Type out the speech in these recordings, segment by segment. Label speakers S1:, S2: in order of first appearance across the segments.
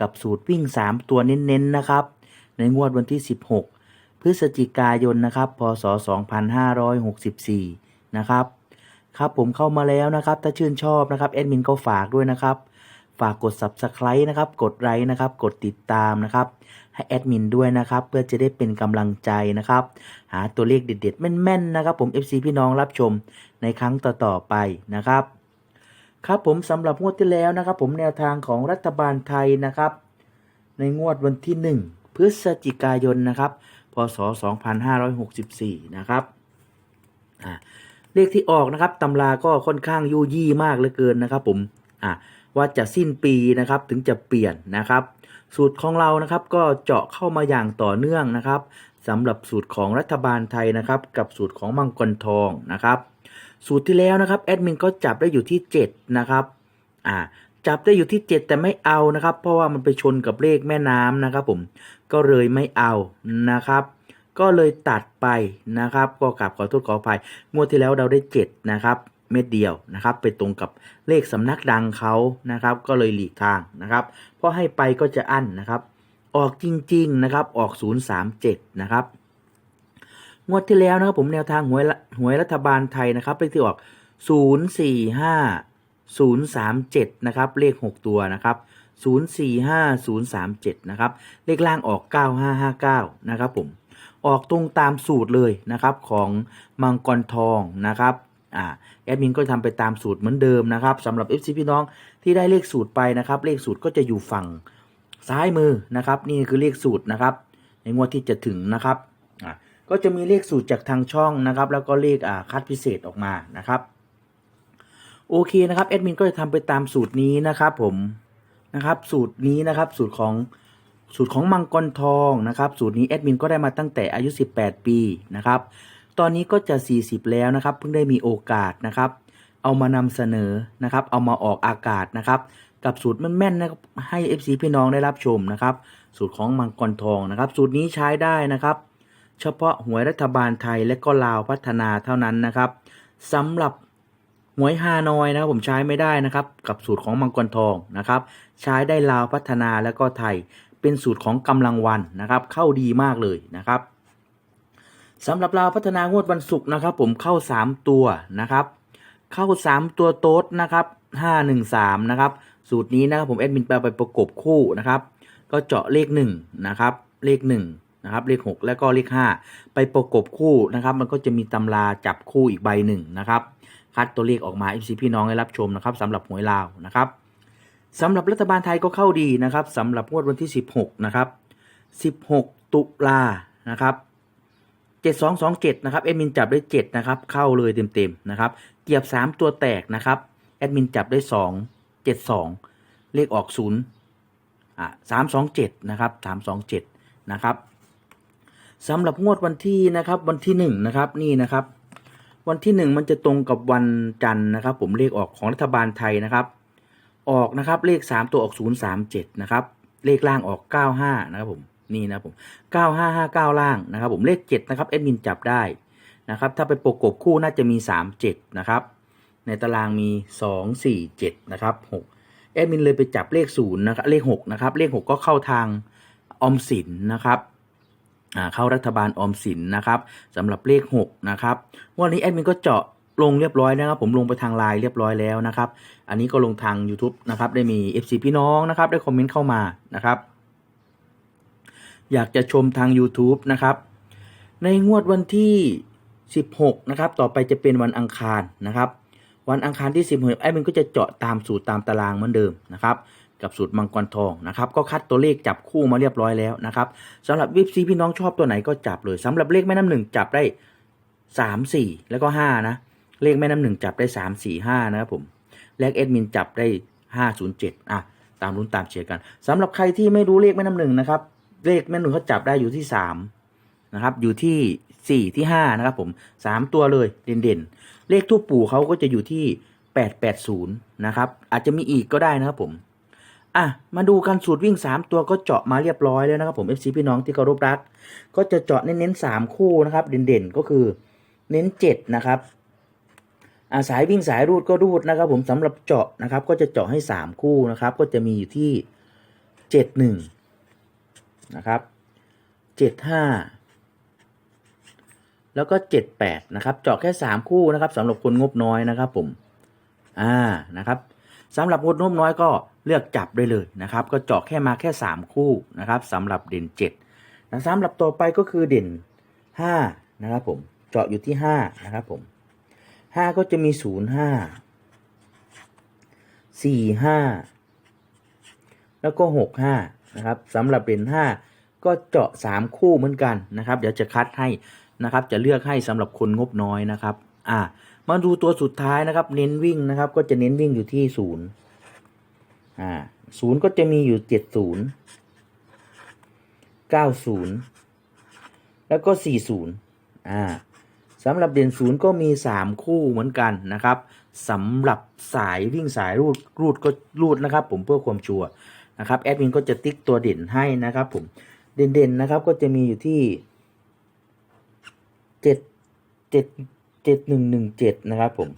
S1: กับสูตรวิ่ง 3 ตัวเน้นๆนะครับ ในงวดวันที่ 16 พฤศจิกายนนะครับ พศ 2564 นะครับ ครับผมเข้ามาแล้วนะครับ ถ้าชื่นชอบนะครับแอดมินก็ฝากด้วยนะครับ ฝากกด Subscribe นะครับ กดไลค์นะครับ กดติดตามนะครับ ให้แอดมินด้วยนะครับ เพื่อจะได้เป็นกำลังใจนะครับ หาตัวเลขเด็ดๆแม่นๆนะครับ ผม FC พี่น้องรับชมในครั้งต่อๆไปนะครับ ครับผมสำหรับงวดที่แล้วนะครับ ผมแนวทางของรัฐบาลไทยนะครับ ในงวดวันที่ 1 พฤศจิกายนนะครับพศ 2564 นะครับอ่าเลขที่ออกนะครับตำราก็ค่อนข้างยู่ยี่มากเหลือเกินนะครับผมว่าจะสิ้นปีนะครับถึงจะเปลี่ยนนะครับ สูตรของเรานะครับก็เจาะเข้ามาอย่างต่อเนื่องนะครับสำหรับสูตรของรัฐบาลไทยนะครับ กับสูตรของมังกรทองนะครับ สูตรที่แล้วนะครับแอดมินก็จับได้อยู่ที่ 7 นะครับอ่าจับได้อยู่ที่ 7 แต่ไม่เอานะครับ เพราะว่ามันไปชนกับเลขแม่น้ำนะครับผมก็เลยไม่เอานะครับ ก็เลยตัดไปนะครับ ก็กลับขอโทษขออภัยงวดที่แล้วเราได้ 7 นะครับ เม็ดเดียวนะครับ ไปตรงกับเลขสำนักดังเขานะครับ ก็เลยหลีกทางนะครับเพราะให้ไปก็จะอั้นนะครับ ออกจริง ๆนะครับ ออก 037 นะครับ งวดที่แล้วนะครับผมแนวทางหวยหวยรัฐบาลไทยนะครับเลขที่ออก 045 037 นะครับ เลข 6 ตัวนะครับ 045 037 นะครับ เลขล่างออก 9559 นะครับผมออกตรงตามสูตรเลยนะครับของมังกรทองนะครับอ่าแอดมินก็ทำไปตามสูตรเหมือนเดิมนะครับสำหรับ FC พี่น้องที่ได้เลขสูตรไปนะครับ เลขสูตรก็จะอยู่ฝั่งซ้ายมือนะครับ นี่คือเลขสูตรนะครับ ในงวดที่จะถึงนะครับอ่า ก็จะมีเลขสูตรจากทางช่องนะครับ แล้วก็เลขอ่าคัดพิเศษออกมานะครับโอเคนะครับแอดมินก็จะทำไปตามสูตรนี้นะครับผมนะครับ สูตรนี้นะครับ สูตรของสูตรของมังกรทองนะครับ สูตรนี้แอดมินก็ได้มาตั้งแต่อายุ 18 ปีนะครับ ตอนนี้ก็จะ 40 แล้วนะครับ เพิ่งได้มีโอกาสนะครับ เอามานำเสนอนะครับ เอามาออกอากาศนะครับ กับสูตรแม่นๆนะครับให้ FC พี่น้องได้รับชมนะครับ สูตรของมังกรทองนะครับ สูตรนี้ใช้ได้นะครับ เฉพาะหวยรัฐบาลไทยและก็ลาวพัฒนาเท่านั้นนะครับสำหรับหวยฮานอยนะครับผมใช้ไม่ได้นะครับ กับสูตรของมังกรทองนะครับ ใช้ได้ลาวพัฒนาและก็ไทย เป็นสูตรของกำลังวันนะครับ เข้าดีมากเลยนะครับสำหรับลาวพัฒนางวดวันศุกร์นะครับ ผมเข้า 3 ตัวนะครับ เข้า 3 ตัวโต๊ดนะครับ513นะครับสูตรนี้นะครับผมแอดมินไปไปประกบคู่นะครับ ก็เจาะเลข1นะครับเลข 1 นะครับเลข 6 แล้วก็เลข 5 ไปประกบคู่นะครับ มันก็จะมีตำราจับคู่อีกใบหนึ่งนะครับ คัดตัวเลขออกมา FC พี่น้องให้รับชมนะครับสำหรับหวยลาวนะครับสำหรับรัฐบาลไทยก็เข้าดีนะครับสำหรับงวดวันที่ 16 นะครับ 16 ตุลานะครับ 7227 นะครับแอดมินจับได้ 7 นะครับ เข้าเลยเต็มๆนะครับเกียบ 3 ตัวแตกนะครับแอดมินจับได้ 2 72 เลขออก 0 อะ327 นะครับ 327 นะครับ สำหรับงวดวันที่นะครับ วันที่1นะครับนี่นะครับ วันที่1มันจะตรงกับวันจันทร์นะครับ ผมเลขออกของรัฐบาลไทยนะครับ ออกนะครับเลข3ตัวออก037นะครับ เลขล่างออก95นะครับผมนี่นะครับผม9559ล่างนะครับ ผมเลข7นะครับแอดมินจับได้นะครับ ถ้าไปประกบคู่น่าจะมี37นะครับในตารางมี 2 4 7 นะครับ 6 แอดมินเลยไปจับเลข 0 นะครับ เลข 6 นะครับ เลข 6 ก็เข้าทางออมสินนะครับ เข้ารัฐบาลออมสินนะครับสำหรับเลข6นะครับวันนี้แอดมินก็เจาะลงเรียบร้อยนะครับ ผมลงไปทางไลน์เรียบร้อยแล้วนะครับ อันนี้ก็ลงทาง YouTube นะครับ ได้มี FC พี่น้องนะครับ ได้คอมเมนต์เข้ามานะครับ อยากจะชมทาง YouTube นะครับ ในงวดวันที่ 16 นะครับ ต่อไปจะเป็นวันอังคารนะครับ วันอังคารที่ 16แอดมินก็จะเจาะตามสูตรตามตารางเหมือนเดิมนะครับ กับสูตรมังกรทองนะครับก็คัดตัวเลขจับคู่มาเรียบร้อยแล้วนะครับสำหรับวิปซีพี่น้องชอบตัวไหนก็จับเลยสำหรับเลขแม่น้ำหนึ่งจับได้สามสี่แล้วก็ห้านะเลขแม่น้ำหนึ่งจับได้สามสี่ห้านะครับผมเลขเอ็ดมินจับได้ห้าศูนย์เจ็ดอะตามลุ้นตามเชียร์กันสำหรับใครที่ไม่รู้เลขแม่น้ำหนึ่งนะครับเลขแม่น้ำหนึ่งเขาจับได้อยู่ที่สามนะครับอยู่ที่สี่ที่ห้านะครับผมสามตัวเลยเด่นๆ เลขทูปปู่เขาก็จะอยู่ที่แปดแปดศูนย์นะครับ อาจจะมีอีกก็ได้นะครับผม อะมาดูกันสูตรวิ่ง 3 ตัวก็เจาะมาเรียบร้อยแล้วนะครับผม FC พี่น้องที่เคารพรัก ก็จะเจาะเน้นๆ3คู่นะครับ เด่นๆก็คือเน้น 7 นะครับอ่าสายวิ่งสายรูดก็รูดนะครับ ผมสำหรับเจาะนะครับ ก็จะเจาะให้ 3 คู่นะครับ ก็จะมีอยู่ที่ 71 นะครับ 75 แล้วก็ 78 นะครับ เจาะแค่ 3 คู่นะครับสำหรับคนงบน้อยนะครับ ผม อ่านะครับ สำหรับงดนุ่มน้อยก็เลือกจับได้เลยนะครับ ก็เจาะแค่มาแค่ 3 คู่นะครับสำหรับเด่น7นะสำหรับต่อไปก็คือเด่น5นะครับผมเจาะอยู่ที่5นะครับผม5ก็จะมี 0 5 4 5 แล้วก็ 6 5นะครับสำหรับเด่น5 ก็เจาะ 3 คู่เหมือนกันนะครับ เดี๋ยวจะคัดให้นะครับ จะเลือกให้สำหรับคนงบน้อยนะครับ อ่า มาดูตัวสุดท้ายนะครับ เน้นวิ่งนะครับ ก็จะเน้นวิ่งอยู่ที่ศูนย์อ่าศูนย์ก็จะมีอยู่เจ็ดศูนย์เก้าศูนย์แล้วก็สี่ศูนย์อ่าสำหรับเด่นศูนย์ก็มีสามคู่เหมือนกันนะครับสำหรับสายวิ่งสายรูดรูดก็รูดนะครับ ผมเพื่อความชัวร์นะครับแอดมินก็จะติ๊กตัวเด่นให้นะครับ ผมเด่นๆนะครับก็จะมีอยู่ที่เจ็ดเจ็ด เจ็ดหนึ่งหนึ่งเจ็ดนะครับผม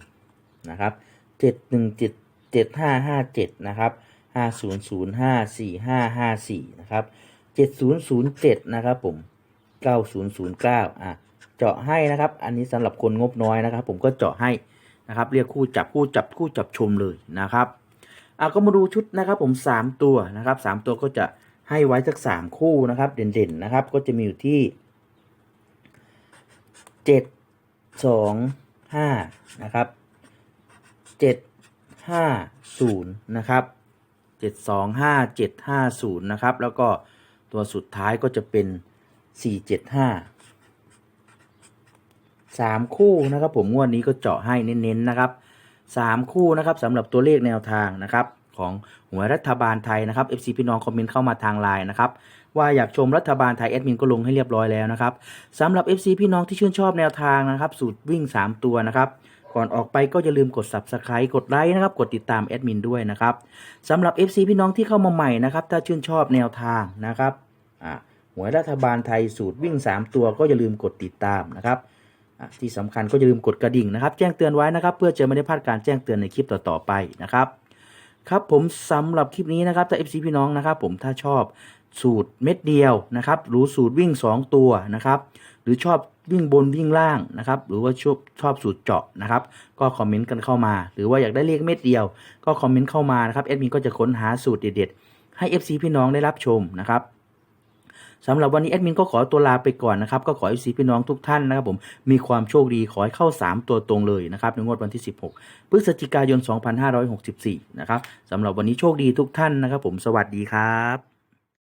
S1: นะครับเจ็ดหนึ่งเจ็ดเจ็ดห้าห้าเจ็ดนะครับห้าศูนย์ศูนย์ห้าสี่ห้าห้าสี่นะครับเจ็ดศูนย์ศูนย์เจ็ดนะครับผมเก้าศูนย์ศูนย์เก้าอะเจาะให้นะครับ อันนี้สำหรับคนงบน้อยนะครับ ผมก็เจาะให้นะครับ เรียกคู่จับคู่จับคู่จับชมเลยนะครับอะก็มาดูชุดนะครับ ผมสามตัวนะครับสามตัวก็จะให้ไว้สักสามคู่นะครับ เด่นๆนะครับ ก็จะมีอยู่ที่เจ็ด สองห้านะครับเจ็ดห้าศูนย์นะครับเจ็ดสองห้าเจ็ดห้าศูนย์นะครับแล้วก็ตัวสุดท้ายก็จะเป็นสี่เจ็ดห้าสามคู่นะครับผมงวดนี้ก็เจาะให้เน้นๆนะครับสามคู่นะครับสำหรับตัวเลขแนวทางนะครับ ของหัวรัฐบาลไทยนะครับ FC พี่น้องคอมเมนต์เข้ามาทางไลน์นะครับว่าอยากชมรัฐบาลไทยแอดมินก็ลงให้เรียบร้อยแล้วนะครับสำหรับ FC พี่น้องที่ชื่นชอบแนวทางนะครับ สูตรวิ่ง 3 ตัวนะครับ ก่อนออกไปก็อย่าลืมกด Subscribe กดไลค์นะครับกดติดตามแอดมินด้วยนะครับสำหรับ FC พี่น้องที่เข้ามาใหม่นะครับถ้าชื่นชอบแนวทางนะครับอ่าหวยรัฐบาลไทยสูตรวิ่ง 3 ตัวก็อย่าลืมกดติดตามนะครับที่สำคัญก็อย่าลืมกดกระดิ่งนะครับ แจ้งเตือนไว้นะครับ เพื่อจะไม่ได้พลาดการแจ้งเตือนในคลิปต่อๆไปนะครับ ครับผมสำหรับคลิปนี้นะครับถ้า FC พี่น้องนะครับ ผมถ้าชอบสูตรเม็ดเดียวนะครับ หรือสูตรวิ่ง 2 ตัวนะครับ หรือชอบวิ่งบนวิ่งล่างนะครับ หรือว่าชอบชอบสูตรเจาะนะครับ ก็คอมเมนต์กันเข้ามา หรือว่าอยากได้เลขเม็ดเดียว ก็คอมเมนต์เข้ามานะครับแอดมินก็จะค้นหาสูตรเด็ดๆให้ FC พี่น้องได้รับชมนะครับ สำหรับวันนี้แอดมินก็ขอตัวลาไปก่อนนะครับ ก็ขอให้สีพี่น้องทุกท่านนะครับผมมีความโชคดีขอให้เข้า 3 ตัวตรงเลยนะครับในงวดวันที่ 16 พฤศจิกายน 2564 นะครับสำหรับวันนี้โชคดีทุกท่านนะครับผมสวัสดีครับ